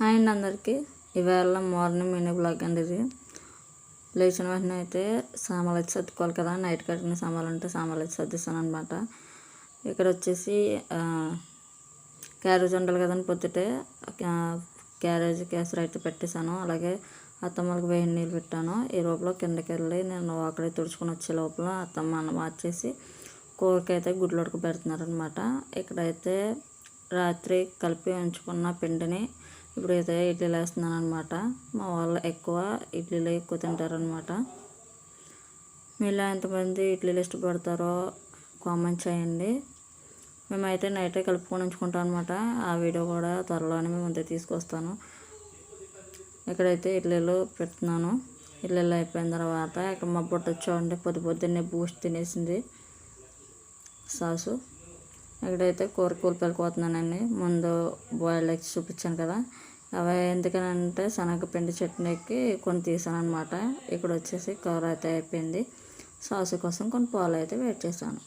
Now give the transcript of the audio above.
Hi అండి అందరికీ. ఇవాళ మార్నింగ్ మినీ బ్లాగ్ అండి ఇది. లేచిన వెంటనే అయితే సామాన్లు అయితే సర్దుకోవాలి కదా. నైట్ కట్టిన సామాన్లు ఉంటే సామాన్లు అయితే సర్దిస్తాను అనమాట ఇక్కడ వచ్చేసి క్యారేజ్ ఉండాలి కదండి పొద్దుటే. క్యారేజ్ కేసరి అయితే పెట్టేశాను. అలాగే అత్తమ్మలకు వేడి నీళ్ళు పెట్టాను. ఈ లోపల కిందకి వెళ్ళి నేను అక్కడే తుడుచుకొని వచ్చే లోపల అత్తమ్మ అన్న మార్చేసి కూరకైతే గుడ్లు ఉడకబెడుతున్నారనమాట ఇక్కడైతే రాత్రి కలిపి ఉంచుకున్న పిండిని ఇప్పుడైతే ఇడ్లీలు వేస్తున్నాను అనమాట మా వాళ్ళు ఎక్కువ ఇడ్లీలు ఎక్కువ తింటారనమాట మీలో ఎంతమంది ఇడ్లీలు ఇష్టపడతారో కామెంట్ చేయండి. మేమైతే నైటే కలుపుకొని ఉంచుకుంటాం అనమాట ఆ వీడియో కూడా త్వరలోనే మేము అంతే తీసుకొస్తాను. ఇక్కడైతే ఇడ్లీలు పెడుతున్నాను. ఇడ్లీలు అయిపోయిన తర్వాత ఇక్కడ మా బుట్ట చూడండి పొద్దు పొద్దున్నే బూస్ట్ తినేసింది. సాసు. ఇక్కడైతే కూర కూలిపల్లి కోతున్నానండి ముందు బాయిల్ ఎగ్స్ చూపించాను కదా. అవి ఎందుకనంటే శనగపిండి చట్నీకి కొన్ని తీసాను అనమాట ఇక్కడ వచ్చేసి కూర అయితే అయిపోయింది. సాసు కోసం కొన్ని పాలు అయితే వెయిట్ చేశాను.